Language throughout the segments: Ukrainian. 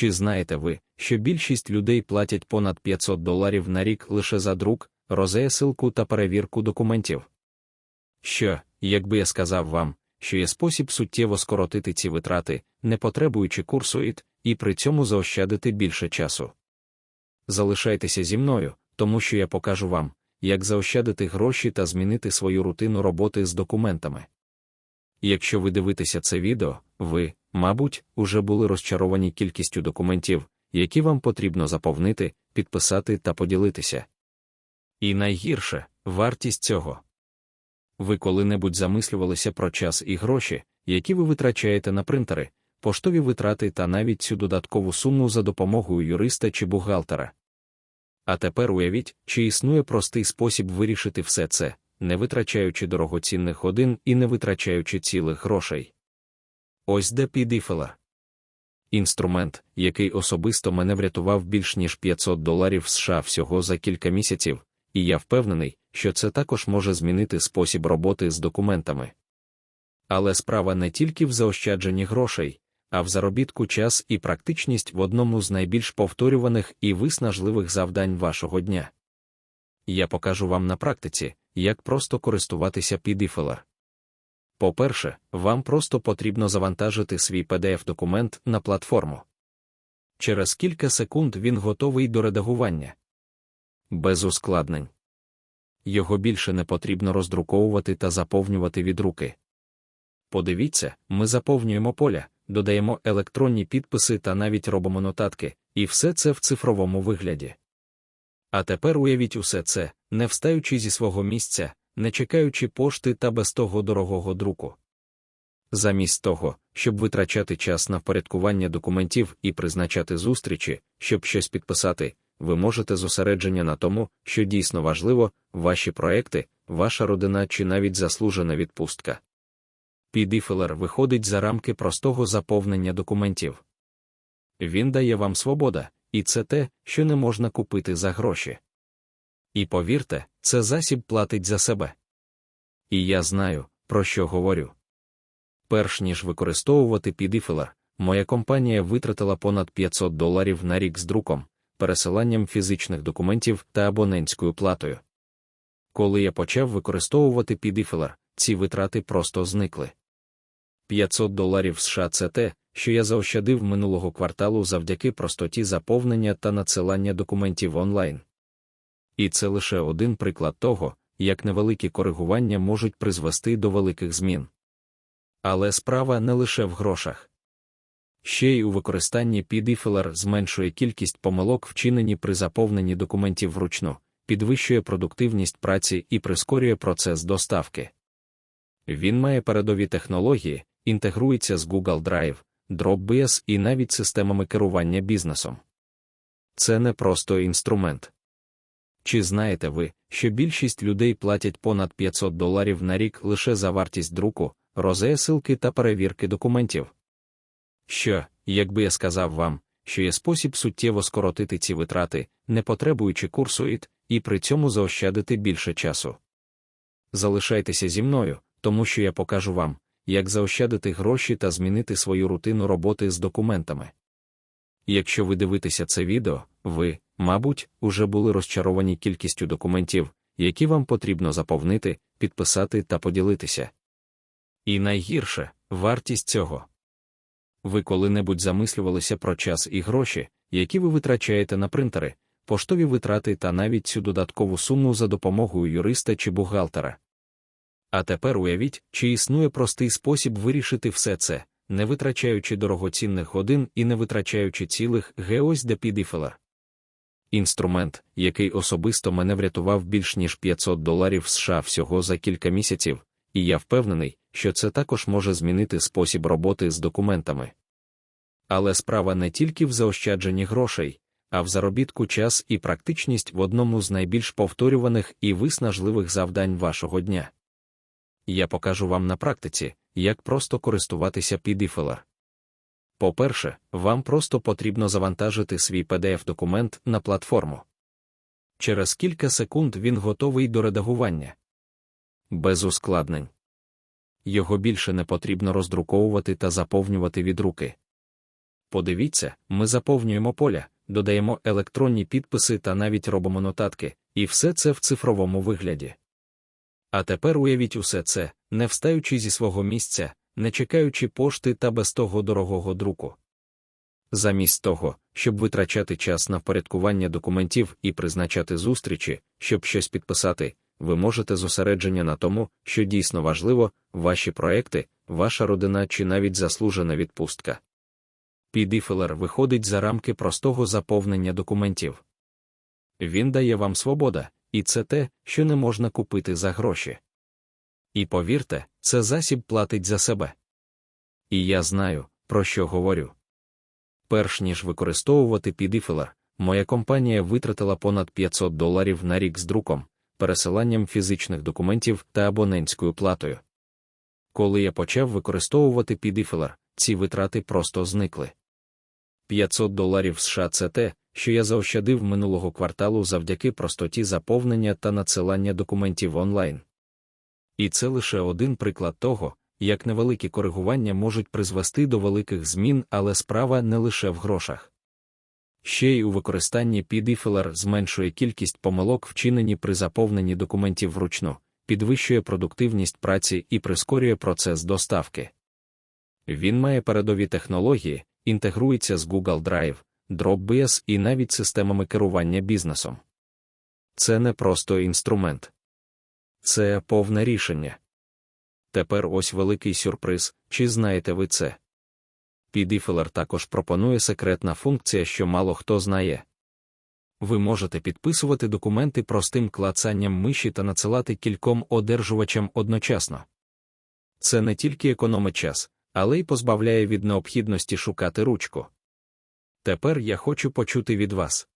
Чи знаєте ви, що більшість людей платять понад 500 доларів на рік лише за друк, розеясилку та перевірку документів? Що, якби я сказав вам, що є спосіб суттєво скоротити ці витрати, не потребуючи курсу ІТ, і при цьому заощадити більше часу? Залишайтеся зі мною, тому що я покажу вам, як заощадити гроші та змінити свою рутину роботи з документами. Якщо ви дивитеся це відео, ви, мабуть, уже були розчаровані кількістю документів, які вам потрібно заповнити, підписати та поділитися. І найгірше вартість цього. Ви коли-небудь замислювалися про час і гроші, які ви витрачаєте на принтери, поштові витрати та навіть цю додаткову суму за допомогою юриста чи бухгалтера. А тепер уявіть, чи існує простий спосіб вирішити все це, не витрачаючи дорогоцінних годин і не витрачаючи цілих грошей. Ось де підіфелер. Інструмент, який особисто мене врятував більш ніж 500 доларів США всього за кілька місяців, і я впевнений, що це також може змінити спосіб роботи з документами. Але справа не тільки в заощадженні грошей, а в заробітку час і практичність в одному з найбільш повторюваних і виснажливих завдань вашого дня. Я покажу вам на практиці, як просто користуватися підіфелер. По-перше, вам просто потрібно завантажити свій PDF-документ на платформу. Через кілька секунд він готовий до редагування. Без ускладнень. Його більше не потрібно роздруковувати та заповнювати від руки. Подивіться, ми заповнюємо поля, додаємо електронні підписи та навіть робимо нотатки, і все це в цифровому вигляді. А тепер уявіть усе це, не встаючи зі свого місця, не чекаючи пошти та без того дорогого друку. Замість того, щоб витрачати час на впорядкування документів і призначати зустрічі, щоб щось підписати, ви можете зосередження на тому, що дійсно важливо, ваші проекти, ваша родина чи навіть заслужена відпустка. Підіфелер виходить за рамки простого заповнення документів. Він дає вам свобода, і це те, що не можна купити за гроші. І повірте, це засіб платить за себе. І я знаю, про що говорю. Перш ніж використовувати підіфелер, моя компанія витратила понад 500 доларів на рік з друком, пересиланням фізичних документів та абонентською платою. Коли я почав використовувати підіфелер, ці витрати просто зникли. 500 доларів США це те, що я заощадив минулого кварталу завдяки простоті заповнення та надсилання документів онлайн. І це лише один приклад того, як невеликі коригування можуть призвести до великих змін. Але справа не лише в грошах. Ще й у використанні підіфелер зменшує кількість помилок, вчинені при заповненні документів вручну, підвищує продуктивність праці і прискорює процес доставки. Він має передові технології, інтегрується з Google Drive, Dropbox і навіть системами керування бізнесом. Це не просто інструмент. Чи знаєте ви, що більшість людей платять понад 500 доларів на рік лише за вартість друку, розеясилки та перевірки документів? Що, якби я сказав вам, що є спосіб суттєво скоротити ці витрати, не потребуючи курсу ІТ, і при цьому заощадити більше часу? Залишайтеся зі мною, тому що я покажу вам, як заощадити гроші та змінити свою рутину роботи з документами. Якщо ви дивитеся це відео, ви, мабуть, уже були розчаровані кількістю документів, які вам потрібно заповнити, підписати та поділитися. І найгірше вартість цього. Ви коли-небудь замислювалися про час і гроші, які ви витрачаєте на принтери, поштові витрати та навіть цю додаткову суму за допомогою юриста чи бухгалтера. А тепер уявіть, чи існує простий спосіб вирішити все це, не витрачаючи дорогоцінних годин і не витрачаючи цілих геось де підіфелер. Інструмент, який особисто мене врятував більш ніж 500 доларів США всього за кілька місяців, і я впевнений, що це також може змінити спосіб роботи з документами. Але справа не тільки в заощадженні грошей, а в заробітку час і практичність в одному з найбільш повторюваних і виснажливих завдань вашого дня. Я покажу вам на практиці, як просто користуватися підіфелер. По-перше, вам просто потрібно завантажити свій PDF-документ на платформу. Через кілька секунд він готовий до редагування. Без ускладнень. Його більше не потрібно роздруковувати та заповнювати від руки. Подивіться, ми заповнюємо поля, додаємо електронні підписи та навіть робимо нотатки, і все це в цифровому вигляді. А тепер уявіть усе це, не встаючи зі свого місця, не чекаючи пошти та без того дорогого друку. Замість того, щоб витрачати час на впорядкування документів і призначати зустрічі, щоб щось підписати, ви можете зосередження на тому, що дійсно важливо, ваші проекти, ваша родина чи навіть заслужена відпустка. Підіфелер виходить за рамки простого заповнення документів. Він дає вам свобода, і це те, що не можна купити за гроші. І повірте, це засіб платить за себе. І я знаю, про що говорю. Перш ніж використовувати підіфелер, моя компанія витратила понад 500 доларів на рік з друком, пересиланням фізичних документів та абонентською платою. Коли я почав використовувати підіфелер, ці витрати просто зникли. 500 доларів США це те, що я заощадив минулого кварталу завдяки простоті заповнення та надсилання документів онлайн. І це лише один приклад того, як невеликі коригування можуть призвести до великих змін, але справа не лише в грошах. Ще й у використанні підіфелер зменшує кількість помилок, вчинені при заповненні документів вручну, підвищує продуктивність праці і прискорює процес доставки. Він має передові технології, інтегрується з Google Drive, Dropbox і навіть системами керування бізнесом. Це не просто інструмент, це повне рішення. Тепер ось великий сюрприз, чи знаєте ви це? Підіфелер також пропонує секретна функція, що мало хто знає. Ви можете підписувати документи простим клацанням миші та надсилати кільком одержувачам одночасно. Це не тільки економить час, але й позбавляє від необхідності шукати ручку. Тепер я хочу почути від вас.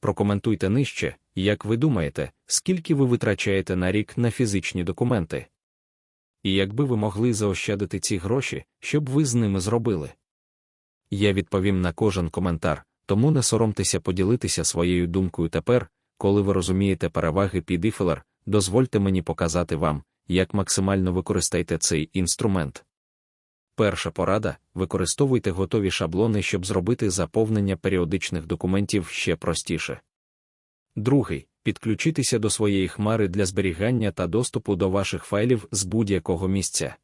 Прокоментуйте нижче, як ви думаєте, скільки ви витрачаєте на рік на фізичні документи. І якби ви могли заощадити ці гроші, що б ви з ними зробили? Я відповім на кожен коментар, тому не соромтеся поділитися своєю думкою тепер, коли ви розумієте переваги підіфелер, дозвольте мені показати вам, як максимально використайте цей інструмент. Перша порада використовуйте готові шаблони, щоб зробити заповнення періодичних документів ще простіше. Другий підключитися до своєї хмари для зберігання та доступу до ваших файлів з будь-якого місця.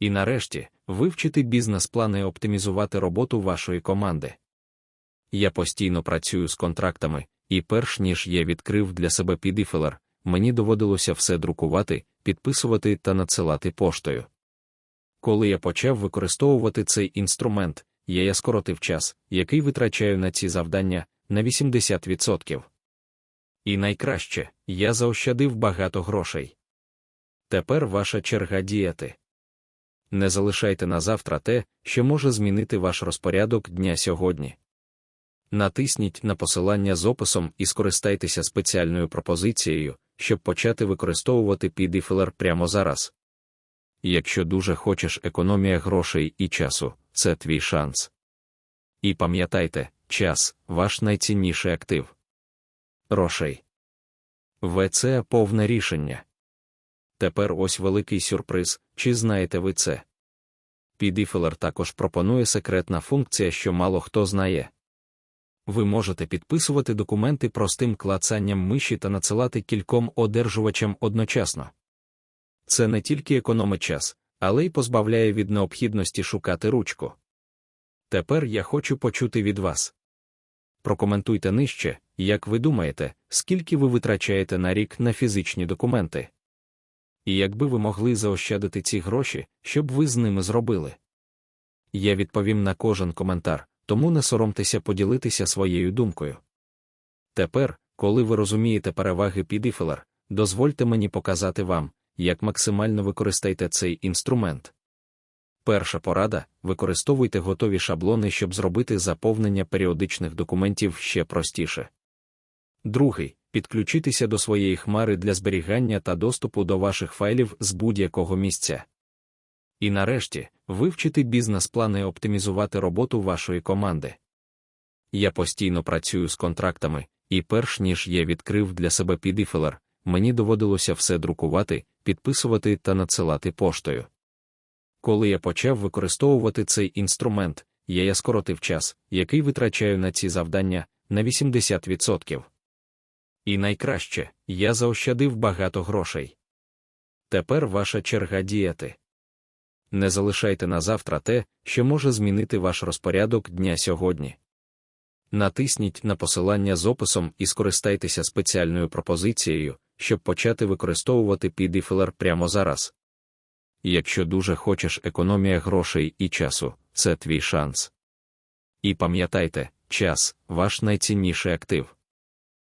І нарешті вивчити бізнес-плани і оптимізувати роботу вашої команди. Я постійно працюю з контрактами, і перш ніж я відкрив для себе підіфелер, мені доводилося все друкувати, підписувати та надсилати поштою. Коли я почав використовувати цей інструмент, я скоротив час, який витрачаю на ці завдання, на 80%. І найкраще, я заощадив багато грошей. Тепер ваша черга діяти. Не залишайте на завтра те, що може змінити ваш розпорядок дня сьогодні. Натисніть на посилання з описом і скористайтеся спеціальною пропозицією, щоб почати використовувати підіфелер прямо зараз. Якщо дуже хочеш економія грошей і часу, це твій шанс. І пам'ятайте, час ваш найцінніший актив. Рошей. ВЦ повне рішення. Тепер ось великий сюрприз, чи знаєте ви це? Підіфелер також пропонує секретна функція, що мало хто знає. Ви можете підписувати документи простим клацанням миші та надсилати кільком одержувачам одночасно. Це не тільки економить час, але й позбавляє від необхідності шукати ручку. Тепер я хочу почути від вас. Прокоментуйте нижче, як ви думаєте, скільки ви витрачаєте на рік на фізичні документи. І якби ви могли заощадити ці гроші, що б ви з ними зробили? Я відповім на кожен коментар, тому не соромтеся поділитися своєю думкою. Тепер, коли ви розумієте переваги підіфелер, дозвольте мені показати вам, як максимально використайте цей інструмент. Перша порада використовуйте готові шаблони, щоб зробити заповнення періодичних документів ще простіше. Другий підключитися до своєї хмари для зберігання та доступу до ваших файлів з будь-якого місця. І нарешті вивчити бізнес-плани і оптимізувати роботу вашої команди. Я постійно працюю з контрактами, і перш ніж я відкрив для себе підіфелер, мені доводилося все друкувати, підписувати та надсилати поштою. Коли я почав використовувати цей інструмент, я я скоротив час, який витрачаю на ці завдання, на 80%. І найкраще, я заощадив багато грошей. Тепер ваша черга діяти. Не залишайте на завтра те, що може змінити ваш розпорядок дня сьогодні. Натисніть на посилання з описом і скористайтеся спеціальною пропозицією, щоб почати використовувати підіфелер прямо зараз. Якщо дуже хочеш економія грошей і часу, це твій шанс. І пам'ятайте, час ваш найцінніший актив.